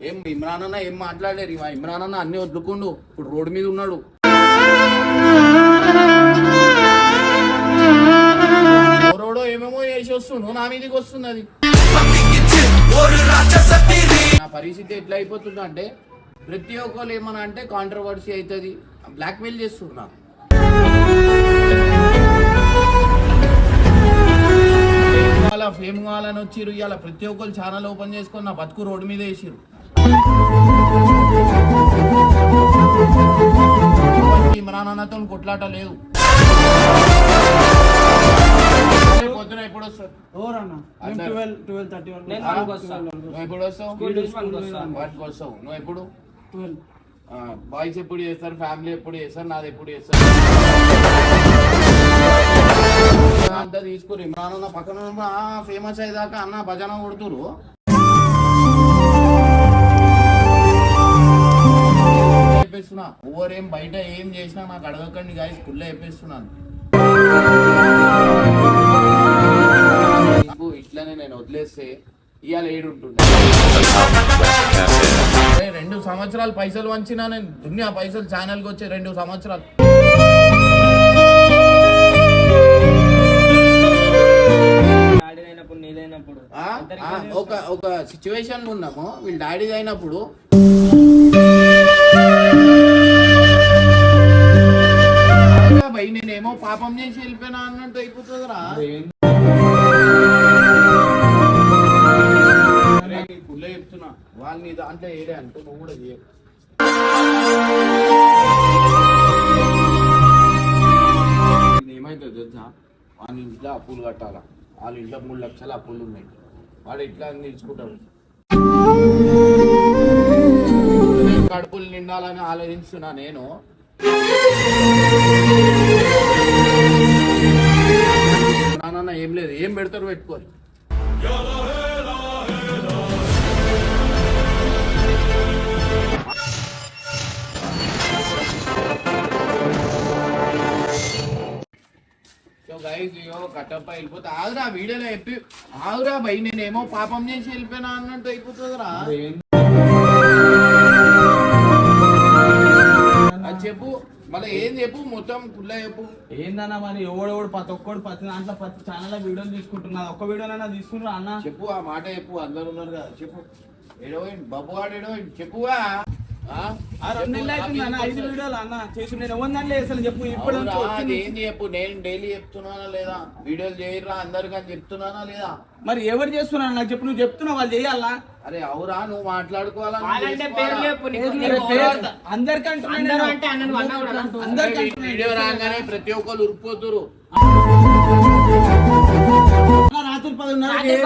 ఏం ఇమ్రాన్ అన్న ఏం మాట్లాడలేరు? ఇవా ఇమ్రాన్ అన్న అన్ని వదులుకుండు. ఇప్పుడు రోడ్డు మీద ఉన్నాడు. రోడో ఏమేమో చేసి వస్తుండు. నా మీదకి వస్తుంది అది. నా పరిస్థితి ఎట్లా అయిపోతుంది అంటే ప్రతి ఒక్కరు ఏమన్నా అంటే కాంట్రవర్సీ అవుతుంది. బ్లాక్మెయిల్ చేస్తున్నా నాకు. ఫేమ్ ఫేమ్ కావాలని వచ్చిర్రు? ఇవాళ ప్రతి ఒక్కరు ఛానల్ ఓపెన్ చేసుకొని నా బతుకు రోడ్డు మీద వేసిర్రు. ఇమ్రాన్ అన్నతో కొట్లాట లేదు. పొద్దున. నువ్వు ఎప్పుడు వస్తావు? నువ్వు ఎప్పుడు? ట్వెల్వ్. బాయ్స్ ఎప్పుడు చేస్తారు? ఫ్యామిలీ ఎప్పుడు చేస్తారు? నాది ఎప్పుడు చేస్తారు? అంతా తీసుకుని ఇమ్రాన్ అన్న పక్కన ఫేమస్ అయ్యేదాకా అన్న భజన కొడుతురు చెప్పేస్తున్నా. ఓవరేం బయట ఏం చేసినా నాకు అడగకండి గాయ స్కూల్లో చెప్పేస్తున్నాను. నీకు ఇట్లనే నేను వదిలేస్తే ఇవాళ ఏడు ఉంటుండే. అరే, రెండు సంవత్సరాలు పైసలు వంచినా నేను దునియా పైసలు ఛానల్కి వచ్చే రెండు సంవత్సరాలు. డాడీ అయినప్పుడు నీదైనప్పుడు. ఆ? ఆ, ఒక ఒక సిచ్యువేషన్ ఉన్నాము వీళ్ళ డాడీ అయినప్పుడు అయ్యి నేనేమో పాపం చేసి వెళ్ళిపోయినా అన్నట్టు అయిపోతుందిరా. అరే, పుల్లే చెప్తున్నా వాళ్ళని దాంట్లో ఏడే అంటే నువ్వు కూడా చేయకు. ఇది ఏమైతుంది తెలుసా? వాళ్ళ ఇంట్లో అప్పులు కట్టాలా? వాళ్ళ ఇంట్లో మూడు లక్షల అప్పులు ఉన్నాయి. వాడు ఇట్లా నిలుచుకుంటాడు కడుపులు నిండాలని ఆలోచిస్తున్నా నేను. నాన్న ఏం లేదు. ఏం పెడతారు పెట్టుకోరు కట్టప్ప వెళ్ళిపోతే. ఆగురా వీడియోలో చెప్పి. ఆగురా భయ్ నేనేమో పాపం చేసి వెళ్ళిపోయినా అన్నట్టు అయిపోతుందిరా. అది చెప్పు. మళ్ళీ ఏం చెప్పు మొత్తం కుల్ల చెప్పు. ఏందన్నా మరి ఎవడెవడు ప్రతి ఒక్కడు ప్రతి దాంట్లో ప్రతి ఛానల్ వీడియోలు తీసుకుంటున్నారు ఒక్క వీడియోనైనా తీసుకుంటారా అన్న? చెప్పు ఆ మాట చెప్పు అందరు ఉన్నారు కదా చెప్పు. ఏడో బాబు వాడు ఏడో చెప్పువా ఆ? ఆ రెండు నెలలు అవుతుంది అన్న ఐదు చెప్పు. వీడియోలు అన్న చేసి నేను ఎవరి దాంట్లో చేస్తాను చెప్పు ఇప్పుడు ఏంది చెప్పు? నేను డైలీ చెప్తున్నానా లేదా? వీడియోలు చేయరా? అందరికని చెప్తున్నానా లేదా? మరి ఎవరు చేస్తున్నారు నాకు చెప్పు నువ్వు చెప్తున్నావు వాళ్ళు చేయాలా? అరే అవురా నువ్వు మాట్లాడుకోవాలా? అందరికంటే వీడియో రాగానే ప్రతి ఒక్కరు ఉరిపోతురు రాత్రి పదిన్నర రాత్రి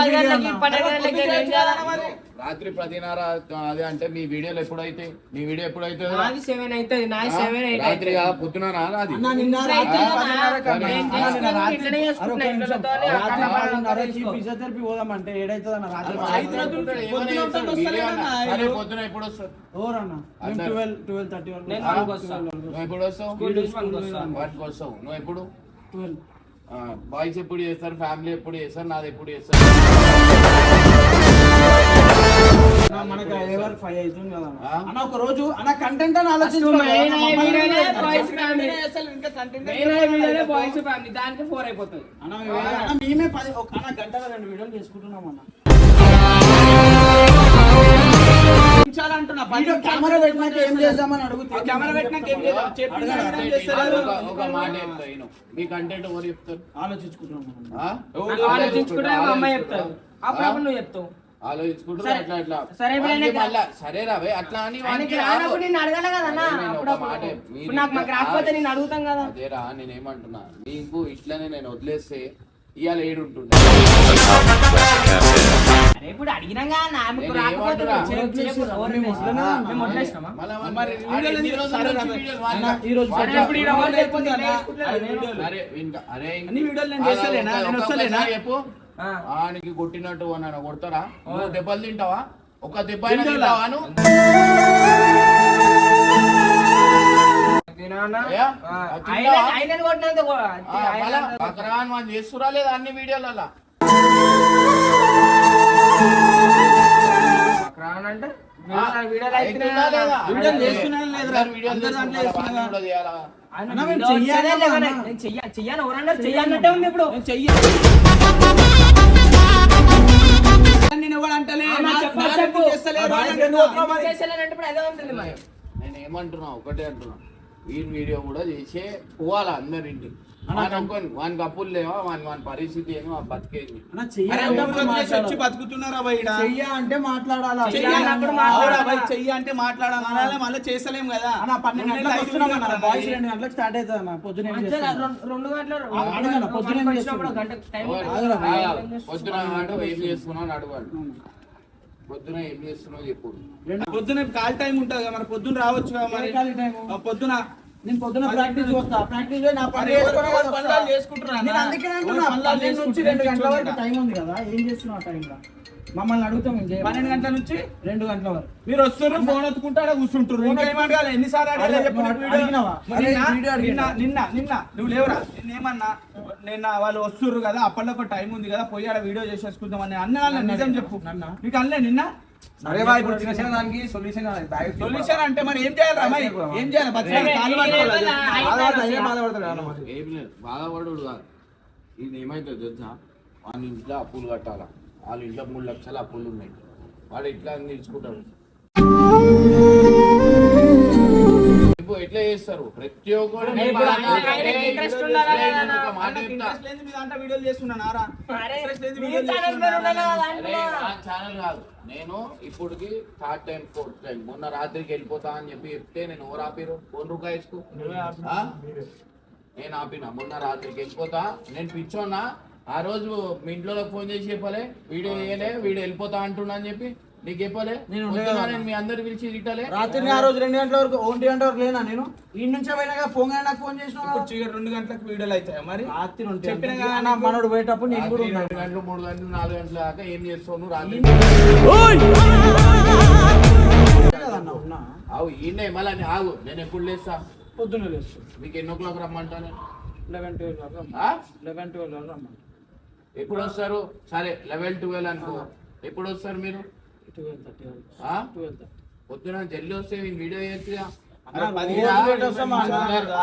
పది రాత్రి పదిన్నర అదే అంటే మీ వీడియోలు ఎప్పుడైతే మీ వీడియో ఎప్పుడైతే? నాది సెవెన్ అవుతుంది నాది సెవెన్ ఎయిట్ రాత్రి కాదు, పొద్దుననా నాది. ఫిజియోథెరపీ పోదామంటే ఏడైతుంది అన్న రాత్రి పొద్దున పొద్దున ఎప్పుడు వస్తారు ఎవరన్నా? మేము అందరు. ట్వెల్వ్ ట్వెల్వ్ థర్టీ వరకు నేను ఆ, నాలుగు వస్తా. 12 వరకు. నువ్వు ఎప్పుడు వస్తావు? నువ్వు ఎప్పుడు? ట్వెల్వ్. బాయ్స్ ఎప్పుడు చేస్తారు? ఫ్యామిలీ ఎప్పుడు చేస్తారు? నాది ఎప్పుడు చేస్తారు? మనకి ఎవరు ఫైవ్ అవుతుంది కదా అన్న. ఒక రోజు అన్న కంటెంట్ అని అసలు ఇంకా దానికి ఫోర్ అయిపోతుంది అన్న మేమే పది ఒక అన్న గంటల రెండు వీడియోలు చేసుకుంటున్నాం అన్న అంటున్నా కెమెరా పెట్టినాక ఏం చేద్దామని అడుగుతా కెమెరా పెట్టినాక ఏం చేద్దాం మీ కంటెంట్ ఎవరు చెప్తారు ఆలోచించుకుంటున్నాం ఆ? నాకు ఆలోచించుకుంటే మా చెప్తారు నువ్వు చెప్తావు ఆలోచించుకుంటారు. అట్లా అట్లా. సరే, మళ్ళా సరే రావే అట్లా అని. నేను అడగాలి కదా అన్న? అదే నేను నాకు మాకు రాకపోతే అడుగుతాం కదా. అదేరా నేనేమంటున్నా. నీకు ఇట్లనే నేను వదిలేస్తే ఇవాళ ఏడు ఉంటుండే ఇప్పుడు అడిగినాగా అరే నేను వీడియోలు. అరే ఇంకా అరే ఇంకా- అన్ని వీడియోలు నేను అలా చేస్తలేనా? ఒక- నేను ఒక వస్తలేనా? ఒకసారి చెప్పు ఆ. ఆనికి కొట్టినట్టు అని కొడతారా నువ్వు దెబ్బలు తింటావా ఒక దెబ్బ అయినా తింటావులా? తింటావా నువ్వు? తినా అన్న? ఏ? ఆ, అది తింటావా? ఐలాండ్- ఐలాండ్ కొట్టినంత కొ- ఆ, ఐలాండ్ మళ్ళా కొట్టినంత- బకరాన్ మనం చేస్తురా లేదా అన్ని వీడియోలలో అంటే చెయ్యాలి చెయ్యాలంటే ఉంది ఇప్పుడు నేను నేను ఏమంటున్నా? ఒకటే అంటున్నా. ఈ వీడియో కూడా చేసే పోవాలా అందరింటి. వాని అనుకోని వానికి అప్పులు లేవా? వాని వాని పరిస్థితి ఏమో ఆ బతికేది. వచ్చి బతుకుతున్నారా చెయ్య అంటే మాట్లాడాలా? చెయ్య అంటే మాట్లాడాలా. మళ్ళీ చేస్తలేం కదా. గంటలకు స్టార్ట్ అవుతుంది పొద్దున ఏం? రెండు- గంటలు పొద్దున. పొద్దున అడగాలి పొద్దున ఏం చేస్తున్నావు చెప్పు. రెండు పొద్దున కాల్ టైం ఉంటుంది కదా మరి పొద్దున రావచ్చు కదా మరి? పొద్దున నేను పొద్దున ప్రాక్టీస్ వస్తా ప్రాక్టీస్ నా పని మరి ఎవరు- చేసుకునే ఎవరు వస్తా. పనులు చేసుకుంటున్నారు? అన్న? నేను అందుకే అంటున్నా ఎవరు పనులు పన్నెండు నుంచి రెండు గంటల వరకు? టైం ఉంది కదా. ఏం చేస్తున్నావు టైంలో మమ్మల్ని అడుగుతాం? పన్నెండు గంటల నుంచి రెండు గంటల వరకు. మీరు వస్తున్నారు ఫోన్ ఎత్తుకుంటా కూర్చుంటారు ఎన్నిసార్లు నీకు నిన్న- నిన్న? నిన్న నువ్వు లేవురా. నేనేమన్నా నిన్న వాళ్ళు వస్తుర్రు కదా అప్పట్లో ఒక టైం ఉంది కదా పోయి ఆడ వీడియో చేసేసుకుందాం అని. అన్న నిజం చెప్పు. నన్నా? మీకు అన్నలే నిన్న? సరే బా ఇప్పుడు చిన్న చిన్న దానికి సొల్యూషన్ సొల్యూషన్ అంటే మరి ఏం చేయాలి అమ్మాయి ఏం చేయాలి? బాధపడతాడు కాదు. ఇది ఏమైతే తెలుసా? వాని ఇంట్లో అప్పులు కట్టాలా? వాళ్ళ ఇంట్లో మూడు లక్షల అప్పులు ఉన్నాయి. వాడు ఎట్లా అని ఇప్పుడు ఎట్లా చేస్తారు? ప్రతి ఒక్కరు ఛానల్ కదా అరే దాంట్లో. నా ఛానల్ కాదు. నేను ఇప్పటికి థర్డ్ టైం ఫోర్త్ టైం మొన్న రాత్రికి వెళ్ళిపోతా అని చెప్పి చెప్తే నేను ఎవరు ఆపిరు ఫోన్ రూపాయస్కు నేను ఆపిన. మొన్న రాత్రికి వెళ్ళిపోతా. నేను పిచ్చోన్నా. ఆ రోజు మీ ఇంట్లో ఫోన్ చేసి చెప్పలే. వీడియో చేయలే వీడియో వెళ్ళిపోతా అంటున్నా అని చెప్పి. నీకు చెప్పలే నేను. నేను మీ అందరు పిలిచి తిట్టలే? రాత్రి ఆ రోజు రెండు గంటల వరకు ఒంటి గంట వరకు లేనా నేను? ఈ నుంచే పోయినా ఫోన్ కానీ నాకు ఫోన్ చేసిన రెండు గంటలకు వీడియోలు అవుతాయి మరి? రాత్రి ఉంటే చెప్పిన కదా నా. మనోడు పోయేటప్పుడు నేను కూడా రెండు గంటలు మూడు గంటలు నాలుగు గంటల దాకా ఏం చేస్తావు నువ్వు రాత్రి ఆవు ఈయనే మళ్ళీ ఆగు నేను ఎప్పుడు లేస్తా? పొద్దున్న లేస్తాను మీకు ఎన్నో clock రమ్మంటాను? Eleven twelve? Eleven twelve వరకు రమ్మా ఎప్పుడు వస్తారు? సరే లెవెన్ ట్వెల్వ్ అనుకో. ఎప్పుడు వస్తారు మీరు? పొద్దున జల్లి వస్తే నేను వీడియో చేయొచ్చుగా?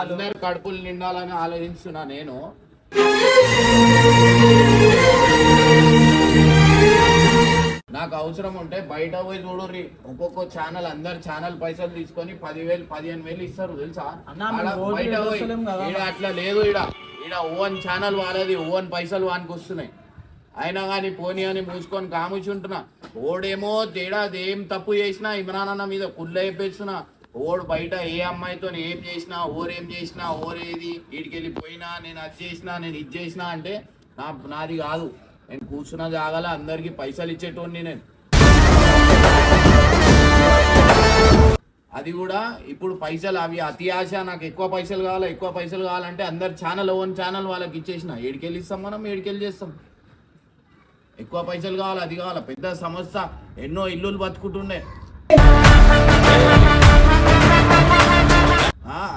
అందరు కడుపులు నిండాలని ఆలోచిస్తున్నా నేను. నాకు అవసరం ఉంటే బయట పోయి చూడుర్రి. ఒక్కొక్క ఛానల్ అందరు ఛానల్ పైసలు తీసుకొని పదివేలు పదిహేను వేలు ఇస్తారు తెలుసా? బయట పోయి అట్లా లేదు ఈడ. ఈడ ఓవన్ ఛానల్ వాళ్ళది ఓవన్ పైసలు వానికి వస్తున్నాయి. అయినా కానీ పోనీ అని మూసుకొని కాముచుంటున్నా ఓడేమో తేడా ఏం తప్పు చేసినా ఇమ్రాన్ అన్న మీద కుళ్ళ అయిపోయిస్తున్నా ఓడు బయట ఏ అమ్మాయితో ఏం చేసినా ఓరేం చేసినా ఓరేది వీడికి పోయినా నేను అది చేసినా నేను ఇది చేసినా అంటే నా నాది కాదు. నేను కూర్చున్న జాగాల అందరికి పైసలు ఇచ్చేటోడిని నేను. అది కూడా ఇప్పుడు పైసలు అవి అతి ఆశ. నాకు ఎక్కువ పైసలు కావాలి ఎక్కువ పైసలు కావాలంటే అందరు ఛానల్ ఓన్ ఛానల్ వాళ్ళకి ఇచ్చేసిన. ఏడికెళ్ళి ఇస్తాం మనం ఏడికెళ్ళి చేస్తాం. ఎక్కువ పైసలు కావాలి అది కావాలి. పెద్ద సమస్య ఎన్నో ఇల్లులు బతుకుంటుండే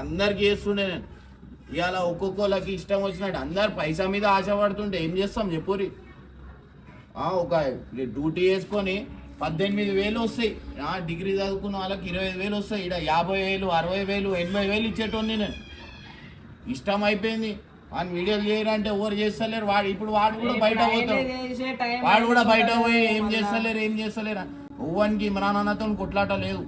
అందరికి చేస్తుండే నేను. ఇవాళ ఒక్కొక్కళ్ళకి ఇష్టం వచ్చినట్టు అందరు పైసా మీద ఆశపడుతుంటే ఏం చేస్తాం చెప్పురి ఒక డ్యూటీ వేసుకొని పద్దెనిమిది వేలు వస్తాయి. డిగ్రీ చదువుకున్న వాళ్ళకి ఇరవై వేలు వస్తాయి. ఇక్కడ యాభై వేలు అరవై వేలు ఎనభై వేలు ఇచ్చేటోని నేను. ఇష్టం అయిపోయింది. వాని వీడియోలు చేయరంటే ఎవరు చేస్తలేరు? వాడు ఇప్పుడు వాడు కూడా బయట పోతాడు. వాడు కూడా బయట పోయి ఏం చేస్తలేరు ఏం చేస్తలేరు? ఓవన్కి ఇమ్రానన్నతో కొట్లాట లేదు.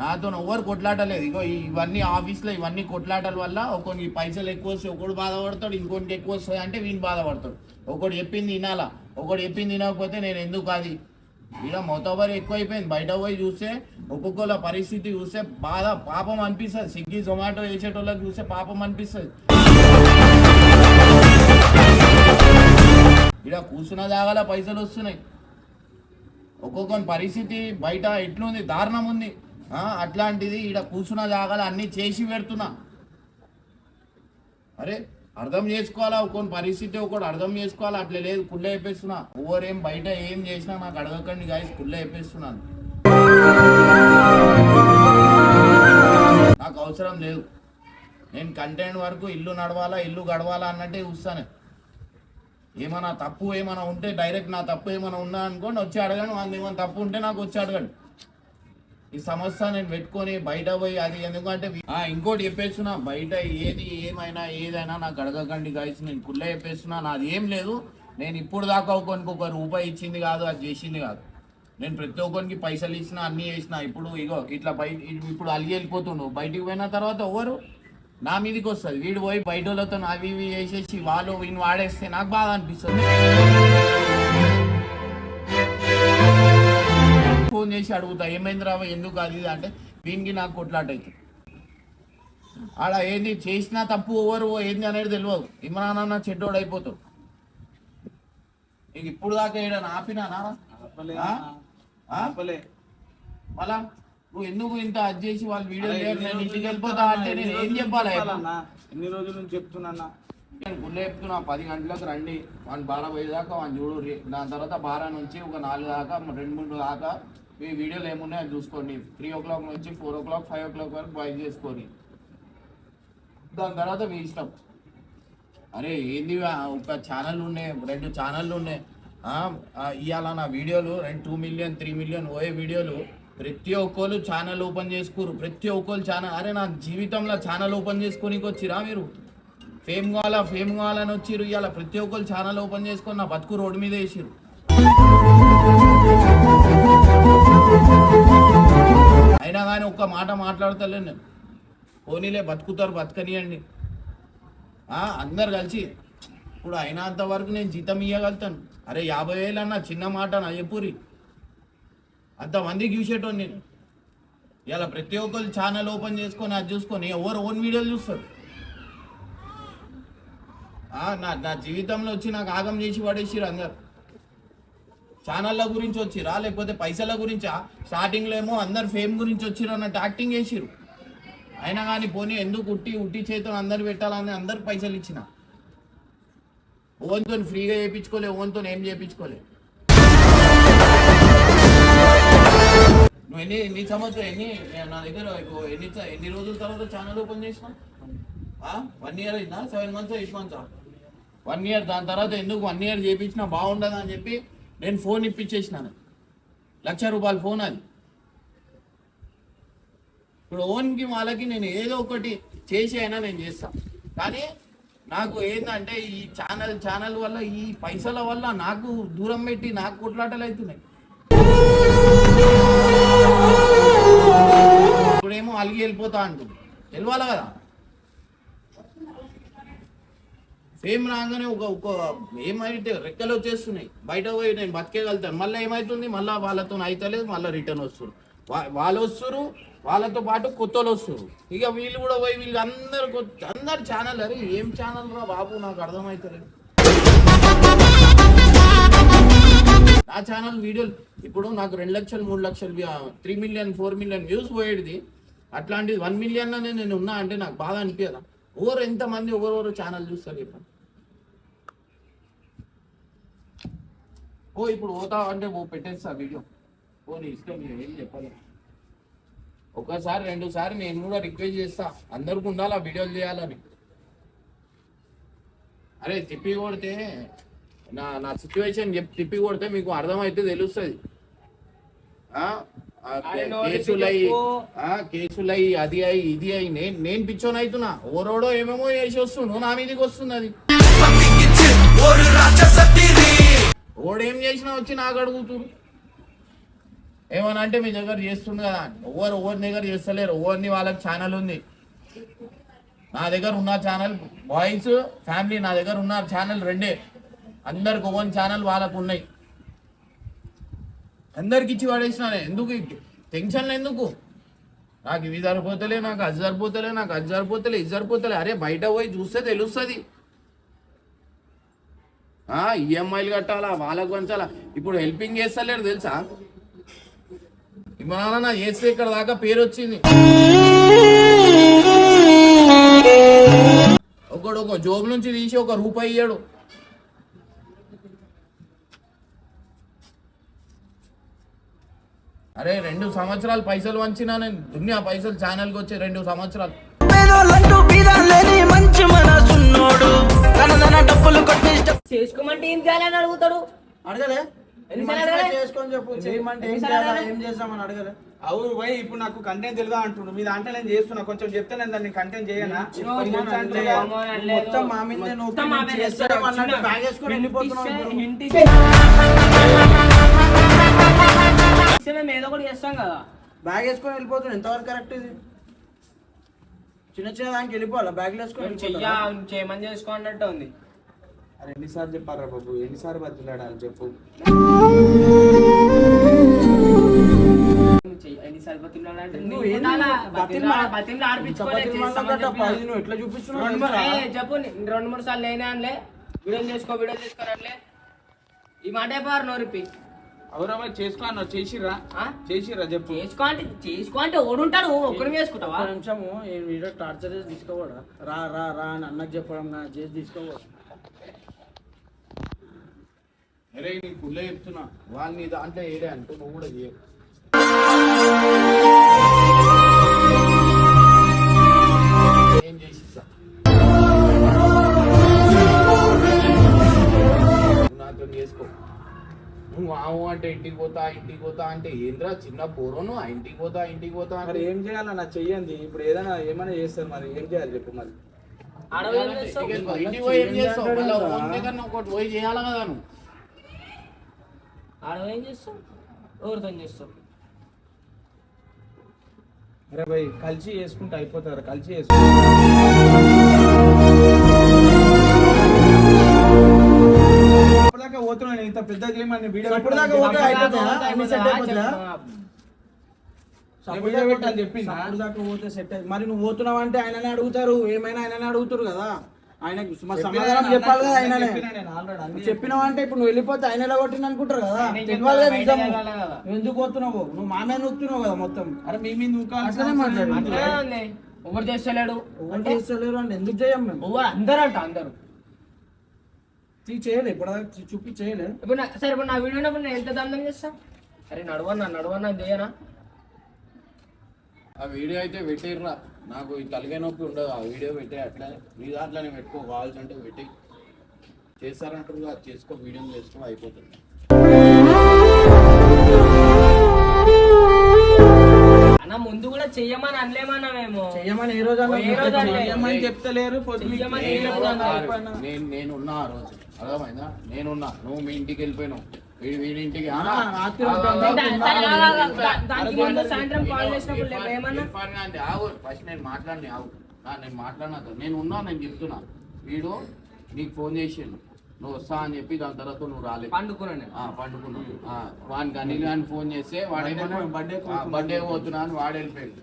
నాతో ఎవరు కొట్లాటలేదు ఇగో ఇవన్నీ ఆఫీస్లో ఇవన్నీ కొట్లాటల వల్ల ఒకరికి పైసలు ఎక్కువ వస్తాయి ఒకడు బాధపడతాడు ఇంకొకటి ఎక్కువ వస్తాయి అంటే వీని బాధపడతాడు. ఒకడు చెప్పింది వినాలా? ఒకడు చెప్పింది వినకపోతే నేను ఎందుకు అది ఇలా మొతబరి ఎక్కువ అయిపోయింది బయట పోయి చూస్తే ఒక్కొక్కల పరిస్థితి చూస్తే బాధ పాపం అనిపిస్తుంది. స్విగ్గీ జొమాటో వేసేటోళ్ళకి చూస్తే పాపం అనిపిస్తుంది. ఇక్కడ కూర్చున్న జాగాల పైసలు వస్తున్నాయి. ఒక్కొక్కని పరిస్థితి బయట ఎట్లుంది? దారుణం ఉంది. అట్లాంటిది ఇక్కడ కూర్చున్న దాగాల అన్నీ చేసి పెడుతున్నా. అరే అర్థం చేసుకోవాలా? కొన్ని పరిస్థితి ఒకటి అర్థం చేసుకోవాలా? అట్లా లేదు కుళ్ళ చెప్పేస్తున్నా. ఓవరేం బయట ఏం చేసినా నాకు అడగకండి గాయస్ కుళ్ళ చెప్పేస్తున్నాను. నాకు అవసరం లేదు. నేను కంటెంట్ వరకు ఇల్లు నడవాలా ఇల్లు గడవాలా అన్నట్టే చూస్తాను. ఏమైనా తప్పు ఏమైనా ఉంటే డైరెక్ట్ నా తప్పు ఏమైనా ఉన్నా అనుకోండి వచ్చి అడగండి. వాళ్ళు ఏమైనా తప్పు ఉంటే నాకు వచ్చి అడగండి. ఈ సమస్య నేను పెట్టుకొని బయట పోయి అది ఎందుకంటే ఇంకోటి చెప్పేస్తున్నా బయట ఏది ఏమైనా ఏదైనా నాకు అడగకండి గాయస్ నేను కుళ్ళ చెప్పేస్తున్నా నాది ఏం లేదు. నేను ఇప్పుడు దాకా ఒకరికి ఒక రూపాయి ఇచ్చింది కాదు అది చేసింది కాదు. నేను ప్రతి ఒక్కరికి పైసలు ఇచ్చిన అన్నీ చేసిన ఇప్పుడు ఇగో ఇట్లా బయట ఇప్పుడు అలిగి వెళ్ళిపోతుండు బయటికి పోయిన తర్వాత ఎవరు? నా మీదకి వస్తుంది. వీడు పోయి బయట వాళ్ళతో అవి ఇవి వేసేసి వాళ్ళు వీని వాడేస్తే నాకు బాగా అనిపిస్తుంది. ఫోన్ చేసి అడుగుతా ఏమైంది రావా ఎందుకు అది అంటే వీనికి నాకు కొట్లాట అవుతుంది ఆడ ఏంది చేసినా తప్పు ఎవరు ఏంది అనేది తెలియదు ఇమ్రాన్ అన్న చెడ్డోడు అయిపోతావు నీకు ఇప్పుడు దాకా ఏడ ఆపినా. మళ్ళా నువ్వు ఎందుకు ఇంత అది చేసి వాళ్ళు వీడియో నేను ఇంటికి వెళ్ళిపోతా అంటే నేను ఏం చెప్పాలి? ఎన్ని రోజుల నుంచి చెప్తున్నా నేను గుళ్ళ చెప్తున్నా పది గంటలకు రండి. వన్ బారా పోయి దాకా వన్ చూడు దాని తర్వాత బారా నుంచి ఒక నాలుగు దాకా రెండు మూడు దాకా మీ వీడియోలు ఏమున్నాయో చూసుకోండి. త్రీ ఓ క్లాక్ నుంచి four o'clock five o'clock వరకు బాయిల్ చేసుకొని. దాని తర్వాత మీ ఇష్టం. అరే ఏంది ఒక ఛానల్ ఉన్నాయి రెండు ఛానళ్ళు ఉన్నాయి ఇవాళ నా వీడియోలు రెండు టూ మిలియన్ త్రీ మిలియన్ పోయే వీడియోలు ప్రతి ఒక్కరు ఛానల్ ఓపెన్ చేసుకోరు ప్రతి ఒక్కరు ఛానల్ అరే నా జీవితంలో ఛానల్ ఓపెన్ చేసుకోనికి వచ్చిరా మీరు? ఫేమ్ కావాలా ఫేమ్ కావాలని వచ్చిర్రు ఇవాళ ప్రతి ఒక్కరు ఛానల్ ఓపెన్ చేసుకొని నా బతుకు రోడ్డు మీద వేసిర్రు. అయినా కానీ ఒక్క మాట మాట్లాడతలే నేను. పోనీలే బతుకుతారు బతకనియండి. అండి అందరు కలిసి ఇప్పుడు అయినంత వరకు నేను జీతం ఇవ్వగలుగుతాను అరే యాభై వేలు అన్న చిన్న మాట నా చెప్పురి అంతమందికి చూసేటోని నేను. ఇలా ప్రతి ఒక్కరు ఛానల్ ఓపెన్ చేసుకొని అది చూసుకొని ఎవరు ఓన్ వీడియోలు చూస్తారు? నా నా జీవితంలో వచ్చి నాకు ఆగం చేసి పడేసిరు అందరు. ఛానళ్ళ గురించి వచ్చిరా? లేకపోతే పైసల గురించా? స్టార్టింగ్లో ఏమో అందరు ఫేమ్ గురించి వచ్చిరు అన్నట్టు యాక్టింగ్ చేసిరు అయినా కానీ పోనీ ఎందుకు ఉట్టి ఉట్టి చేతులు అందరు పెట్టాలని అందరు పైసలు ఇచ్చిన? ఓన్తో ఫ్రీగా చేయించుకోలే ఓన్తో ఏం చేయించుకోలే నువ్వు ఎన్ని ఎన్ని సంవత్సరం ఎన్ని నా దగ్గర ఎన్ని ఎన్ని రోజుల తర్వాత ఛానల్ ఓపెన్ చేసినా? వన్ ఇయర్ అయిందా? సెవెన్ మంత్స్ ఎయిట్ మంత్సా వన్ ఇయర్ దాని తర్వాత ఎందుకు వన్ ఇయర్ చేయించినా బాగుండదు అని చెప్పి నేను ఫోన్ ఇప్పించేసినాను. లక్ష రూపాయల ఫోన్ అది. ఇప్పుడు ఓన్కి వాళ్ళకి నేను ఏదో ఒకటి చేసి అయినా నేను చేస్తా. కానీ నాకు ఏంటంటే ఈ ఛానల్ ఛానల్ వల్ల ఈ పైసల వల్ల నాకు దూరం పెట్టి నాకు కొట్లాటలు అవుతున్నాయి. ఇప్పుడేమో అలిగి వెళ్ళిపోతా అంటుంది. తెలియాలి కదా? ఫేమ్ రాగానే ఒక ఒక ఏమైతే రెక్కలు వచ్చేస్తున్నాయి. బయట పోయి నేను బతికేయగలుగుతాను మళ్ళీ ఏమవుతుంది మళ్ళీ వాళ్ళతో అవుతలేదు మళ్ళీ రిటర్న్ వస్తారు వాళ్ళు వస్తారు వాళ్ళతో పాటు కొత్తలు వస్తారు ఇక వీళ్ళు కూడా పోయి వీళ్ళు అందరు అందరు ఛానల్ అరే ఏం ఛానల్ రా బాబు? నాకు అర్థమవుతలేదు నా ఛానల్ వీడియోలు ఇప్పుడు నాకు రెండు లక్షలు మూడు లక్షలు three million four million views పోయేది అట్లాంటిది వన్ మిలియన్లోనే నేను ఉన్నా అంటే నాకు బాగా అనిపించదా ఓరు ఎంతమంది ఎవరెవరు ఛానల్ చూస్తారు చెప్పండి. ఓ ఇప్పుడు పోతా అంటే ఓ పెట్టేస్తా వీడియో. ఓ నీ ఇష్టం నేను ఏం చెప్పాలి ఒకసారి రెండు సార్లు నేను కూడా రిక్వెస్ట్ చేస్తా. అందరికి ఉండాలి ఆ వీడియోలు చేయాలని? అరే తిప్పి కొడితే నా నా సిచ్యువేషన్ చెప్పి తిప్పి కొడితే మీకు అర్థమైతే తెలుస్తుంది. కేసులై కేసులై అది అయి ఇది అయి నేను నేను పిచ్చోని అవుతున్నా ఓరోడో ఏమేమో చేసి వస్తుండు నా మీదకి వస్తుంది అది ఓడేం చేసినా వచ్చి నాకు అడుగుతురు ఏమని అంటే మీ దగ్గర చేస్తుంది కదా. ఎవరు ఎవరి దగ్గర చేస్తలేరు. ఎవరిని వాళ్ళకి ఛానల్ ఉంది. నా దగ్గర ఉన్న ఛానల్ బాయ్స్ ఫ్యామిలీ నా దగ్గర ఉన్న ఛానల్ రెండే. అందరికి ఓన్ ఛానల్ వాళ్ళకు ఉన్నాయి. అందరికి ఇచ్చి పడేసిన ఎందుకు టెన్షన్లు ఎందుకు? నాకు ఇవి సరిపోతలే నాకు అది సరిపోతలే నాకు అది సరిపోతలే ఇది సరిపోతలే. అరే బయట పోయి చూస్తే తెలుస్తుంది. ఈఎంఐలు కట్టాలా వాళ్ళకు పంచాలా? ఇప్పుడు హెల్పింగ్ చేస్తలేడు తెలుసా? ఇమ్మన్నా చేస్తే ఇక్కడ దాకా పేరు వచ్చింది. ఒకడు ఒక జోబు నుంచి తీసి ఒక రూపాయి ఇయ్యాడు. అరే రెండు సంవత్సరాలు పైసలు వంచినా నేను. దునియా పైసలు ఛానల్కి వచ్చే రెండు సంవత్సరాలు. డబ్బులు కొట్టి చేసుకోమంటే ఏం చేయాలని అడుగుతాడు. అడగలే? చేసుకొని చెప్పు. చేయమంటే ఏం చేయాలా? ఏం అడగలే? అవును భయ్ ఇప్పుడు నాకు కంటెంట్ తెలుదా అంటుండు. మీ దాంట్లో నేను చేస్తున్నా. కొంచెం చెప్తే నేను దాన్ని కంటెంట్ చేయనా. మొత్తం మా మీదే నువ్వు వేసుకొని వెళ్ళిపోతున్నావు ఏదో ఒకటి చేస్తాం కదా. బ్యాగ్ వేసుకొని వెళ్ళిపోతున్నావు. ఎంతవరకు కరెక్ట్ ఇది? చిన్న చిన్న దానికి వెళ్ళిపోవాలా? బ్యాగ్ వేసుకొని చెయ్య? చేయమని చేసుకో అన్నట్టు ఉంది. అరే ఎన్నిసార్లు చెప్పారా బాబు? ఎన్నిసార్లు బతిలాడాలి చెప్పు. ఎన్నిసార్లు నువ్వు? ఉండాలా? బతిమలా- బతిమలా- చేస్తామని చెప్పినా. ఎట్లా రెండు మూడు చెప్పు నీ- రెండు మూడు సార్లు నేనే అనలే. వీడియోలు చేసుకో వీడియోలు చేసుకోరట్లే ఈ మాట పారు నోరిపి. అవురా మరి చేసుకో అన్న చేసిర్రా? ఆ? చేసిర్రా చెప్పు. చేసుకో అంటే చేసుకో అంటే ఓడుంటాడు ఒక్కడి చేసుకుంటావా? ఒక్క నిమిషము ఈ వీడియో టార్చర్ చేసి తీసుకోవాడా రా రా రా అని అన్నకు చెప్పడం నా చేసి తీసుకోవాడు అరే నీ కుళ్ళే చెప్తున్నా. వాళ్ళు నీ దాంట్లో ఏడే అంటే నువ్వు కూడా చేయవు ఏం చేసిస్తా? నాతో చేసుకో. నువ్వు ఆవు అంటే ఇంటికి పోతా ఇంటికి పోతా అంటే ఏంద్రా చిన్న పోరోను ఆ ఇంటికి పోతా ఇంటికి పోతా మరి అంటే ఏం చేయాలన్న చెయ్యండి. ఇప్పుడు ఏదైనా ఏమైనా చేస్తారు మరి. ఏం చేయాలి చెప్పు మరి? ఇంటికి పోయి ఏం చేస్తావు? మళ్ళీ ఓన్ దగ్గర ఒకటి పోయి చేయాలి కదా నువ్వు. ఆడవి చేస్తావు? ఎవరితో చేస్తావు? అరే భయ్ కలిసి చేసుకుంటే అయిపోతారు. కలిసి చేసుకుంటే ఇంత పెద్ద గేమ్ అని వీడియో ఓకే అయిపోతుందా? అయిపోతుందా? అన్ని set అయిపోతుందా? నేను వీడియో పెట్టాను చెప్పిందా? పోతే సెట్ మరి నువ్వు పోతున్నావు అంటే ఆయననే అడుగుతారు. ఏమైనా ఆయననే అడుగుతారు కదా. ఆయనకి మరి సమాధానం చెప్పాలి కదా ఆయననే. చెప్పినావు అంటే ఇప్పుడు నువ్వు వెళ్ళిపోతే ఆయన ఎలా కొట్టింది అనుకుంటారు కదా? ఆయనే తెలియాలి. నువ్వు ఎందుకు పోతున్నావు నువ్వు మామే నొక్కుతున్నావు కదా మొత్తం. అరే మీ మీద అట్లనే మాట్లాడు. ఎవరు చేస్తలేడు? ఎవరు చేస్తలేరు అంటే ఎందుకు చేయం మేము? అందరూ అంట అందరు. చేయలే ఇప్పుడు చూపి చేయలే. ఇప్పుడు సరే ఇప్పుడు నా వీడియో ఉన్నప్పుడు నేను ఎంత దండం చేస్తా? అరే నడవన్నా నడవన్నా చేయనా? ఆ వీడియో అయితే పెట్టిర్రా. నాకు ఈ తలకాయ నొప్పి ఉండదు ఆ వీడియో పెట్టే అట్లా. నీ దాంట్లోనే పెట్టుకో కావాల్సి అంటే పెట్టి. చేస్తారంటారు కదా, చేసుకో వీడియో చేసుకో అయిపోతుంది. అన్న ముందు కూడా చెయ్యమని అనలేమన్నా మేము. చెయ్యమని ఏ రోజు. చెయ్యమని చెప్తలేరు పొద్దు మీకు చెయ్యమని నేను? ఉన్నా- నేను నేనున్నా ఆ రోజు. అర్థమైందా నేనున్నా నువ్వు మీ ఇంటికి వెళ్ళిపోయినావు వీడి వీడి ఇంటికి ఆ, రాత్రి ఆ, ఉంటాం. ఆ, దా- ఆ, సరే, ఆ, ఆగు, ఆగు, ఆ, దా- దానికి ముందు సాయంత్రం కాల్ ఇర్ఫాన్- చేసినప్పుడు ఇర్ఫాన్- ఏమన్నా ఇర్ఫాన్ గాంధీ ఆగు ఫస్ట్ నేను మాట్లాడి ఆగు ఆ, నేను మాట్లాడినా నేను ఉన్నా నేను చెప్తున్నా వీడు నీకు ఫోన్ చేసిండు నువ్వు వస్తా అని చెప్పి దాని తర్వాత నువ్వు రాలేదు పండుకున్నాను నేను ఆ, పండుకున్నావు ఆ, వానికి అనిల్ గాని ఫోన్ చేస్తే వాడేమన్నా బర్త్డే బర్త్డే పోతున్నా అని వాడు వెళ్ళిపోయాడు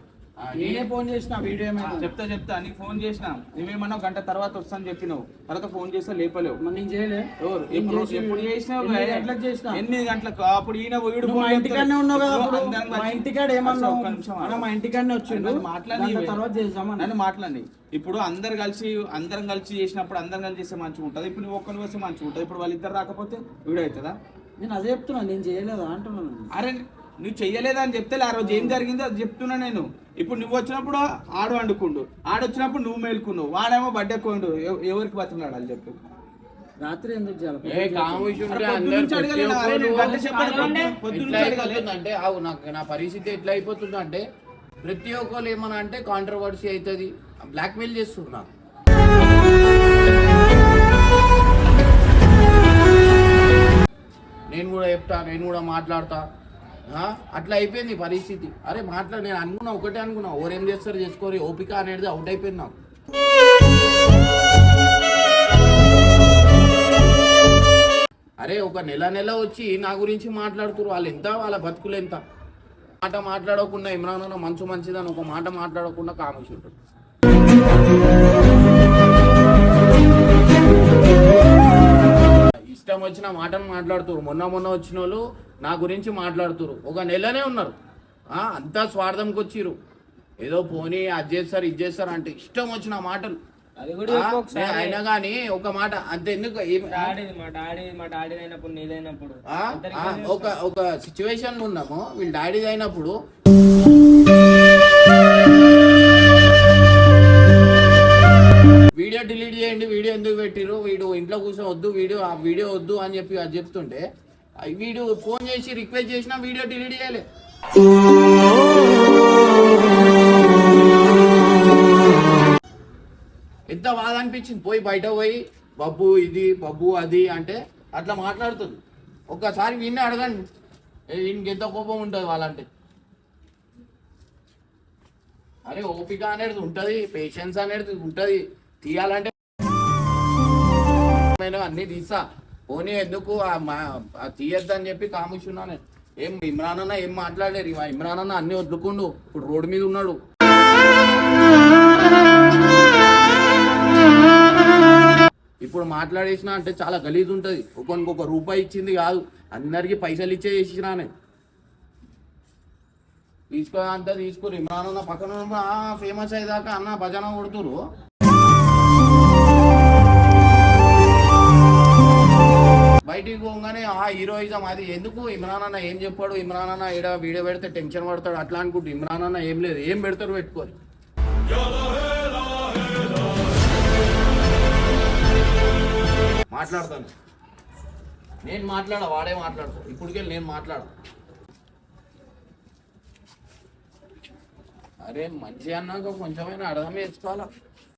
నేనే ఫోన్ చేసిన వీడియో ఏమైనా చెప్తా చెప్తా. నీకు ఫోన్ చేసిన. నువ్వేమన్నా గంట తర్వాత వస్తాను చెప్పినావు. తర్వాత ఫోన్ చేస్తే లేపలేవు. నేను చేయలే. ఎవరు? ఎప్పుడు ఎప్పుడు చేసినావు? ఎన్ని భయ్? గంటలకు చేసినా? ఎనిమిది గంటలకు? అప్పుడు ఈయన వీడు మా ఇంటికాడనే ఉన్నావు కదా మా ఇంటికాడ ఏమన్నావు? ఒక్క నిమిషం మా ఇంటికాడనే వచ్చిండు. మాట్లాడి తర్వాత చేద్దామని నన్ను మాట్లాడి ఇప్పుడు అందరు కలిసి అందరం కలిసి చేసినప్పుడు అందరం కలిసి చేస్తే మంచిగా ఉంటుంది? ఇప్పుడు నువ్వు ఒక్కరి వస్తే మంచిగా ఉంటుంది? ఇప్పుడు వాళ్ళిద్దరు రాకపోతే వీడియో అవుతుందా? నేను అదే చెప్తున్నా నేను చేయలేదా? అంటున్నాను అరే నువ్వు చెయ్యలేదని చెప్తే ఆ రోజు ఏం జరిగిందో అది చెప్తున్నా నేను. ఇప్పుడు నువ్వు వచ్చినప్పుడు ఆడు వండుకుండు. ఆడు వచ్చినప్పుడు నువ్వు మేలుకున్నావు. వాడేమో బడ్డే కొండు ఎవ- ఎవరికి బతున్నాడు అని చెప్పు. రాత్రి ఎందుకు అవు నాకు నా పరిస్థితి ఎట్లా అయిపోతుందంటే ప్రతి ఒక్కరు ఏమన్నా అంటే కాంట్రవర్సీ అవుతుంది. బ్లాక్మెయిల్ చేస్తున్నా. నేను కూడా చెప్తా నేను కూడా మాట్లాడతా? అట్లా అయిపోయింది పరిస్థితి. అరే మాట్లా నేను అనుకున్నా ఒకటే అనుకున్నా. ఓరేం చేస్తారు చేసుకోరు ఓపిక అనేది అవుట్ అయిపోయింది నాకు. అరే ఒక నెల నెల వచ్చి నా గురించి మాట్లాడుతురు వాళ్ళు ఎంత వాళ్ళ బతుకులు ఎంత? మాట మాట్లాడకుండా ఇమ్రాన్ అన్న మంచు మంచిదని ఒక మాట మాట్లాడకుండా కామేసి ఇష్టం వచ్చిన మాటను మాట్లాడుతురు మొన్న మొన్న వచ్చిన వాళ్ళు నా గురించి మాట్లాడుతురు ఒక నెలనే ఉన్నారు. అంతా స్వార్థంకి వచ్చిర్రు. ఏదో పోనీ అది చేస్తారు ఇది చేస్తారు అంటే ఇష్టం వచ్చిన మాటలు. అయినా కానీ ఒక మాట అంతే ఎందుకు ఒక ఒక సిచ్యువేషన్ ఉన్నాము. వీళ్ళ డాడీది అయినప్పుడు వీడియో డిలీట్ చేయండి వీడియో ఎందుకు పెట్టిరు వీడు ఇంట్లో కూర్చొని వద్దు వీడియో ఆ వీడియో వద్దు అని చెప్పి అది చెప్తుంటే వీడు ఫోన్ చేసి రిక్వెస్ట్ చేసినా వీడియో డిలీట్ చేయలే. ఎంత బాధ అనిపించింది? పోయి బయట పోయి బబ్బు ఇది బబ్బు అది అంటే అట్లా మాట్లాడుతుంది. ఒక్కసారి విన్న అడగండి. ఏ, ఎంత కోపం ఉంటుంది వాళ్ళంటే. అరే ఓపిక అనేది ఉంటుంది పేషెన్స్ అనేది ఉంటుంది. తీయాలంటే నేను అన్ని తీసా పోనీ ఎందుకు తీయద్దని చెప్పి కాముచున్నా నేను ఏం ఇమ్రాన్ అన్న ఏం మాట్లాడలేరు? ఇవా ఇమ్రాన్ అన్న అన్ని వదులుకుండు. ఇప్పుడు రోడ్డు మీద ఉన్నాడు. ఇప్పుడు మాట్లాడేసిన అంటే చాలా గలీజ్ ఉంటుంది. ఒకరికి ఒక రూపాయి ఇచ్చింది కాదు. అందరికి పైసలు ఇచ్చే చేసినా నేను తీసుకో అంతా తీసుకుని ఇమ్రాన్ అన్న పక్కన ఫేమస్ అయ్యేదాకా అన్న భజన కొడుతురు బయటికి పోగానే ఆ హీరోయిజం అది ఎందుకు? ఇమ్రాన్ అన్న ఏం చెప్పాడు? ఇమ్రాన్ అన్న ఈడ వీడియో పెడితే టెన్షన్ పడతాడు. అట్లా అనుకుంటు ఇమ్రాన్ అన్న ఏం లేదు. ఏం పెడతారు పెట్టుకోరు. మాట్లాడతాను. నేను మాట్లాడ? వాడే మాట్లాడతాను ఇప్పటికే నేను మాట్లాడ అరే మంచి అన్నాక కొంచెమైనా అర్థం చేసుకోవాలా?